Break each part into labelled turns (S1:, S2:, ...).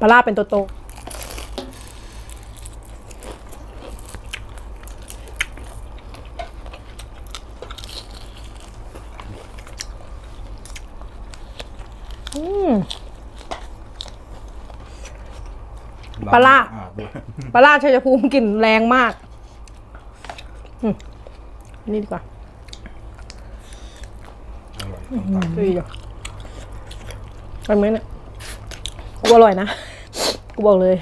S1: ปลาร้าเป็นตัวโตอืมปลาร้า
S2: อ่ด้วย
S1: ปลาร้าชัยภูมิกลิ่นแรงมากอืมนี่ดีกว่า
S2: อร่อยส้มตำ
S1: ดีอะไปไหมเนี่ย กูอร่อยนะ กูบอกเลย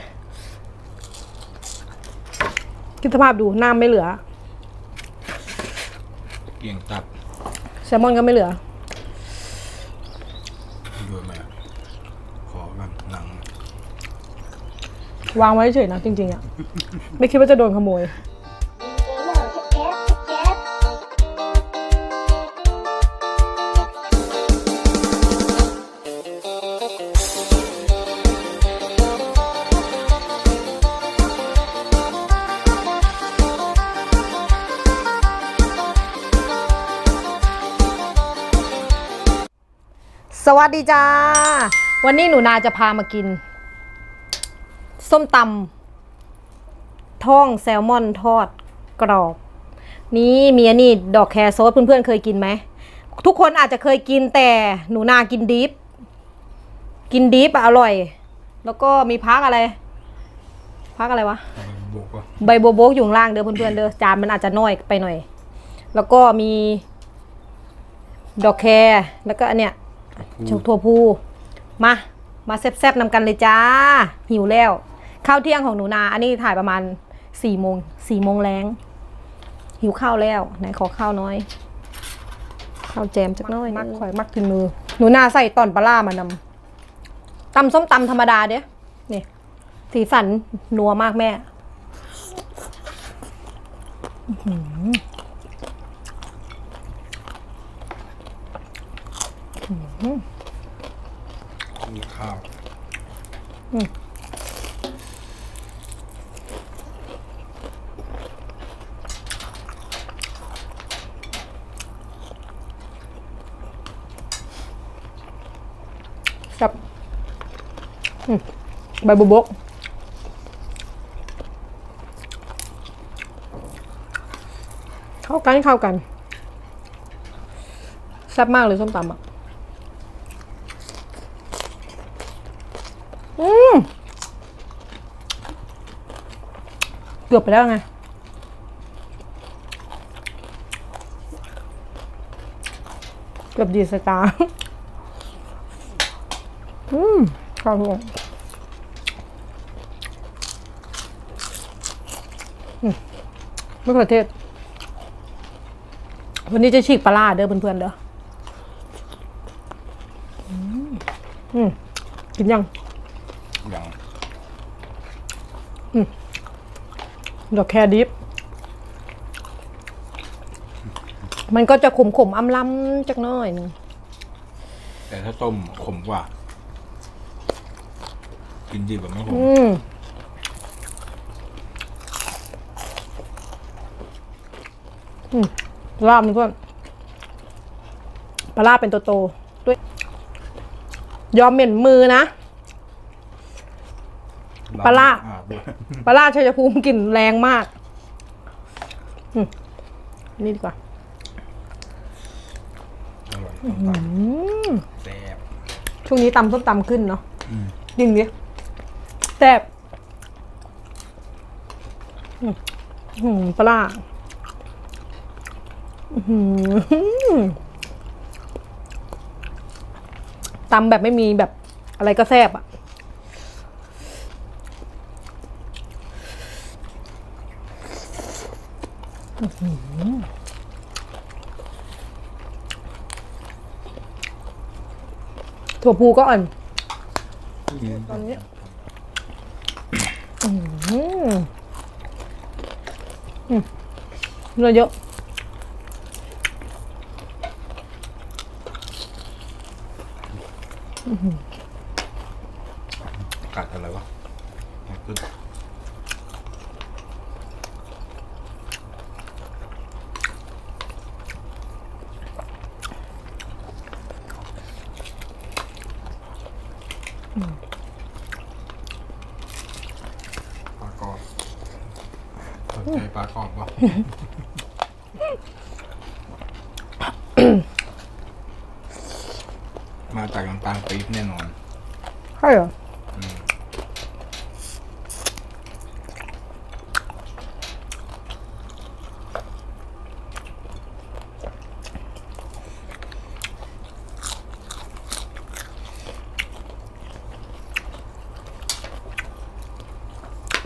S1: คิดสภาพดูน้ำไม่เหลือ
S2: เกี่ยงตับ
S1: แซลมอนก็ไม่เหลือ
S2: ด้วยไหมอะขอกันหนัง
S1: วางไว้เฉยๆนะจริงๆอะไม่คิดว่าจะโดนขโมย วัสดีจ้า วันนี้หนูนาจะพามากิน ส้มตำท่องแซลมอนทอดกรอบ นี่มีอันนี้ดอกแครโซสเพื่อนๆเคยกินไหม ทุกคนอาจจะเคยกินแต่หนูนากินดิฟกินดิฟอร่อย แล้วก็มีพักอะไร พักอะไรวะ
S2: เอาไปบุก
S1: ใบโบโบกอยู่ล่างเด้อเพื่อนๆเด้อจานมันอาจจะน้อยไปหน่อย แล้วก็มี ดอกแครแล้วก็อันเนี้ย ชกถั่วพูมา มาแซ่บๆนำกันเลยจ้า หิวแล้ว ข้าวเที่ยงของหนูนา อันนี้ถ่ายประมาณสี่โมงสี่โมงแรงหิวข้าวแล้ว ไหนขอข้าวน้อย ข้าวแจมจักหน้อย มักข่อยมักกินมือ หนูนาใส่ตอนปลาล่ามานำตำส้มตำธรรมดาเด้นี่สีสันนัวมากแม่
S2: มีข้าว
S1: กับใบบุบกเข้ากันเข้ากันแซ่บมากเลยส้มตำอะ อืม เกือบไปแล้วไงเกือบดีสตาร์อืมข้าวห่วงอืมมะเขือเทศ วันนี้จะฉีกปลาร้าเด้อเพื่อนๆเด้ออืมอืมกินยัง
S2: อย่าง
S1: ดอกแครดิฟมันก็จะขมๆอำล้ำจักหน้อยหนึง
S2: แต่ถ้าต้มขมกว่า กินดีแบบไม่ขม
S1: อืมอืมลาบนี่เพื่อนปลาลาบเป็นตัวโตๆด้วย ยอมเหม็นมือนะ ปลาร้า
S2: อ่ด้วย
S1: ปลาลาชัยภูมิกลิ่นแรงมากอืมนี่ดีกว่า
S2: อร่อยส้มต
S1: อืมำ
S2: แซ่บ
S1: ช่วงนี้ตำส้มตำขึ้นเนาะ
S2: อืม
S1: ยิงดิแซ่บอืมอืมปลาร้าอื้อหือตำแบบไม่มีแบบอะไรก็แซ่บอะอื้อหือ ถั่วพูก็อ่อนตอนนี้เนื้อเยอะ
S2: กัดอะไรวะขึ้น ปลากรอบสนใจปลากรอ
S1: บป่ะ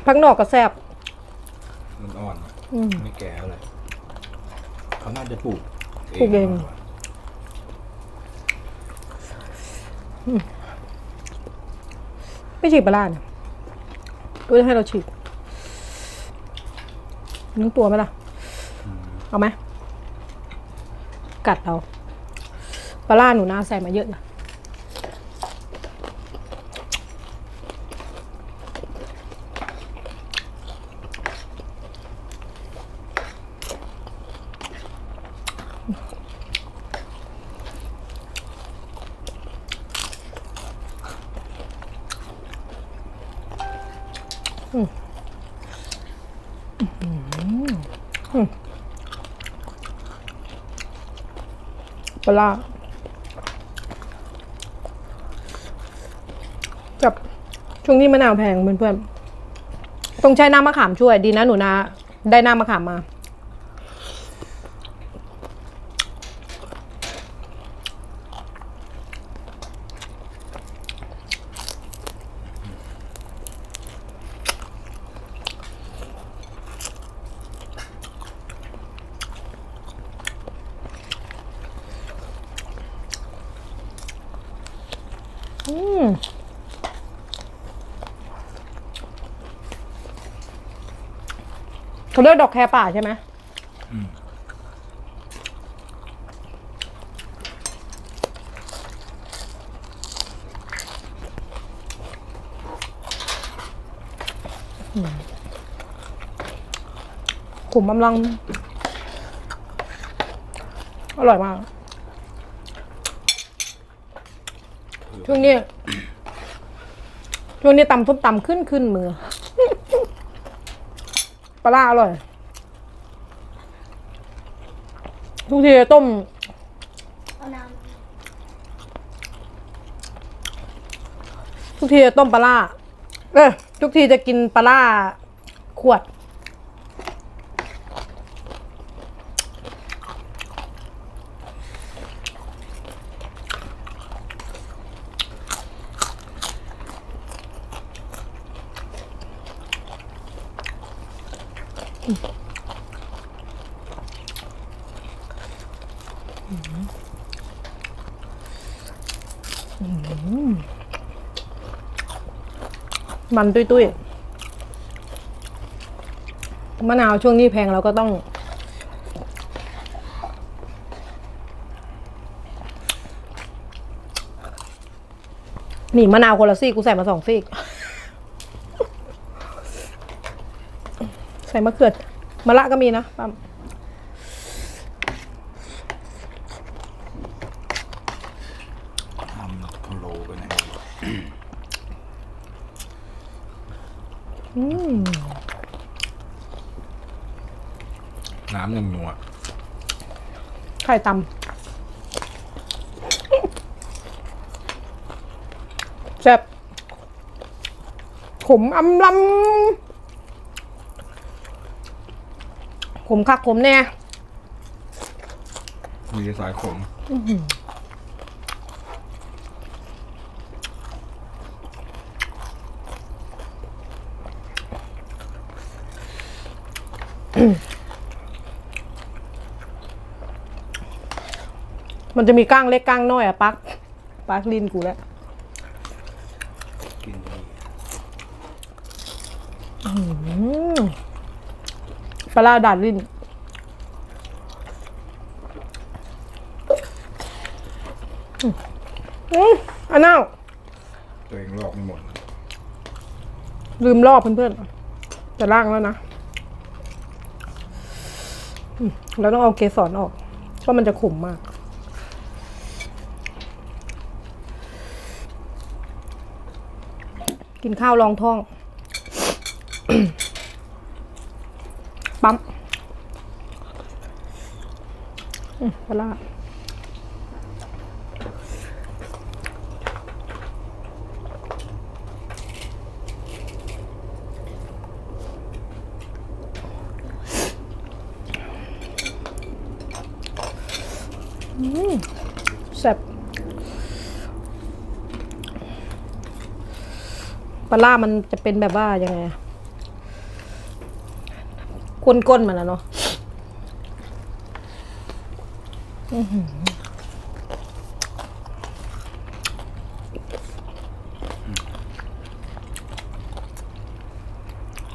S1: พักนอกก็แซ่บ
S2: มันอ่อนอะ
S1: อืม
S2: ไม่แก่อะไรเขาน่าจะปลูก
S1: ปลูกเอง
S2: มากกว่า
S1: ไม่ฉีกปลาร้าเนี่ยก็จะให้เราฉีกนึ่งตัวไหมล่ะ เอาไหมกัดเอาปลาร้าหนูนาใส่มาเยอะนะ ปลาร้ากับช่วงนี้มะนาวแพงเพื่อนๆต้องใช้น้ำมะขามช่วยดีนะหนูนาได้น้ำมะขามมา อืมเขาเรียกดอกแคป่าใช่ไหมขุมกำลัง อร่อยมาก ช่วงนี้ ช่วงนี้ตำส้มตำขึ้นขึ้นมือ ปลาร้าอร่อย ทุกทีต้ม
S3: เอาน้
S1: ทุกทีจะต้มปลาร้าเออทุกทีจะกินปลาร้าขวด มันตุ้ยตุ้ยมะนาวช่วงนี้แพงเราก็ต้อง นี่มะนาวคนละซี่กูใส่มาสองซี่ ส่มะเขือมะละก็มีนะปั๊ม
S2: ทำพะโล้ไปไหน
S1: อืม
S2: น้ำยังนัว
S1: ไข่ตำแซ่บขมอำลำ ขมคักขมแน่
S2: มีสายขม
S1: มันจะมีก้างเล็กก้างน้อยอะปักปักลินกูแล้ว
S2: กินดี
S1: อืม ปลาร้าด่านลินอืมอืมอันน่า
S2: ตัวเองลอกไม่หมดนะ
S1: ลืมรอบเพื่อนๆ จะล่างแล้วนะอืมเราต้องเอาเกสรออก เพราะมันจะขมมาก กินข้าวรองท้อง ปั๊มอืมปลาแซ่บปลาร้ามันจะเป็นแบบว่ายังไงอะ ก้นๆมันนะเนาะ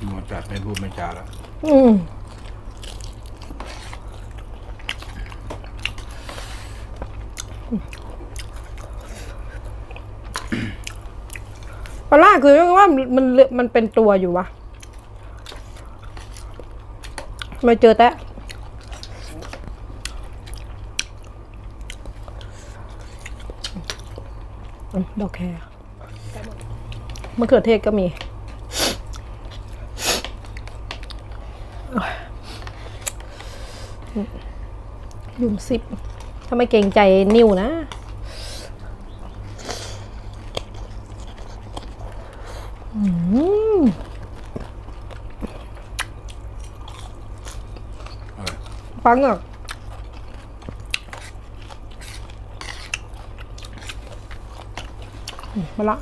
S2: หมดจัดไม่พูดไม่จาแล้ว
S1: อืมปลาร้าคือเรียกว่ามันมันมันเป็นตัวอยู่วะ ไม่เจอแตะดอกแครมะเขือเทศก็มี ยุ่มสิบถ้าไม่เกรงใจนิ้วนะอืม
S2: เออ
S1: ฟังอะมาละ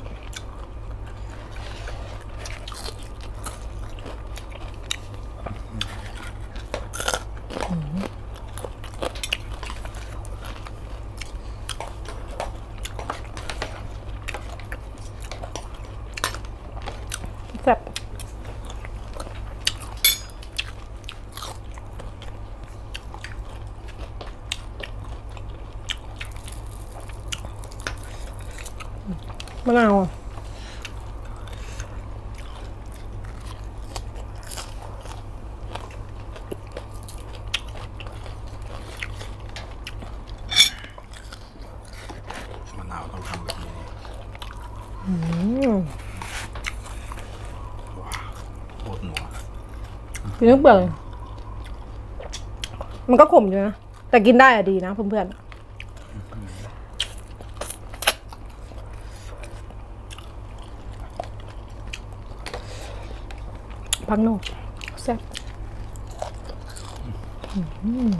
S1: แซ่บะนาวอะ
S2: มะนาวต้องทำแบบนี้
S1: อืม
S2: ว้าวโคตรหนัว
S1: กินทั้งเปลือกเลยมันก็ขมอยู่นะ แต่กินได้อะดีนะเพื่อนๆ พังโนกแซ่บอืม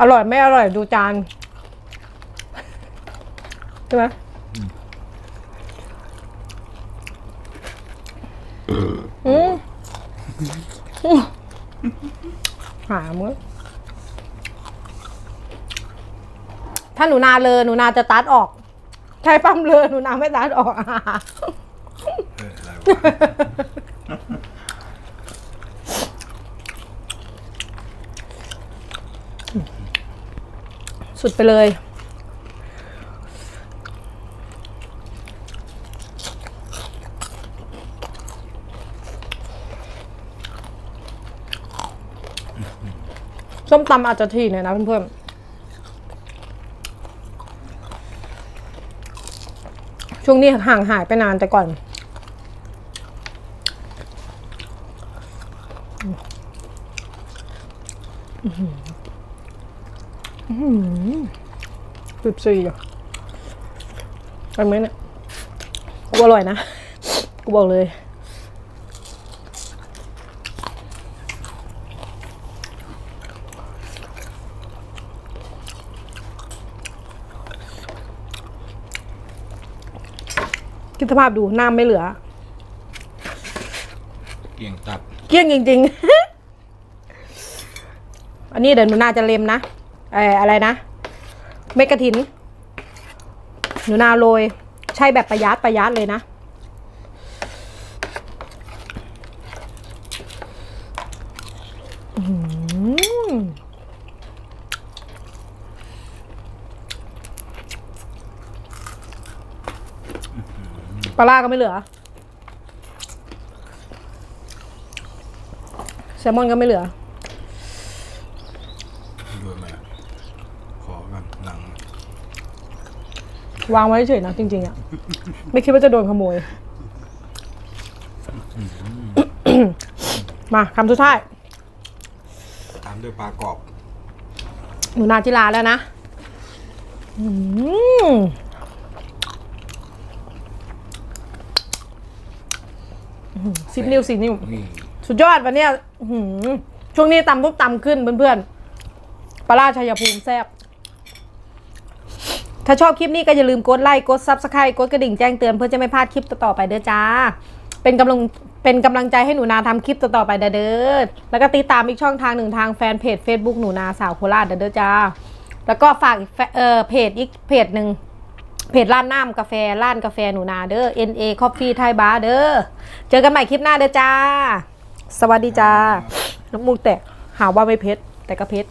S1: อร่อยไม่อร่อยดูจานใช่ไหมอืมหามือถ้าหนูนาเลยหนูนาจะตัดออก ใช้ปั๊มเลยหนูนาไม่ตัดออก
S2: เอออะไรวะ
S1: สุดไปเลย ส้มตำอาจจะทีหน่อยนะเพื่อนๆ ช่วงนี้ห่างหายไปนานแต่ก่อน สิบสี่อะไปไหมเนี่ยกูอร่อยนะ กูบอกเลย คิดสภาพดูน้ำไม่เหลือ
S2: เกี่ยงตับ
S1: เกลี้ยงจริง ๆ อันนี้เดี๋ยวหนูนาจะเล็มนะเอออะไรนะ เม็ดกระถิน หนูนาโรย ใช่แบบประหยัดประหยัดเลยนะอื้อหือปลาร้าก็ไม่เหลือ แซลมอนก็ไม่เหลือ
S2: ด้วยไหมขอกัน หนัง
S1: วางไว้เฉยๆนะจริง ๆอะไม่คิดว่าจะโดนขโมย มาคำสุดท้าย
S2: ด้วยปลากรอบ
S1: หนูนาจิลาแล้วนะอืมอื้อหือสิบนิ้วสิบนิ้ว
S2: นี่
S1: สุดยอดวันเนี้ยอื้อหือช่วงนี้ตำทุบตำขึ้นเพื่อนๆปลาราชัยภูมิแซ่บ ถ้าชอบคลิปนี้ก็อย่าลืมกดไลค์กดซับสไครต์กดกระดิ่งแจ้งเตือนเพื่อจะไม่พลาดคลิปต่อๆไปเด้อจ้า เป็นกำลังเป็นกำลังใจให้หนูนาทำคลิปต่อๆไปเด้อแล้วก็ติดตามอีกช่องทางหนึ่งทางแฟนเพจ Facebook หนูนาสาวโคราชเด้อจ้า แล้วก็ฝากเอ่อเพจอีกเพจหนึ่งเพจร้านน้ำกาแฟร้านกาแฟหนูนาเด้อ NA Coffee Thai Bar เด้อเจอกันใหม่คลิปหน้าเด้อจ้า สวัสดีจ้าน้ำมูกแตกหาว่าไม่เพชรแต่ก็เพชร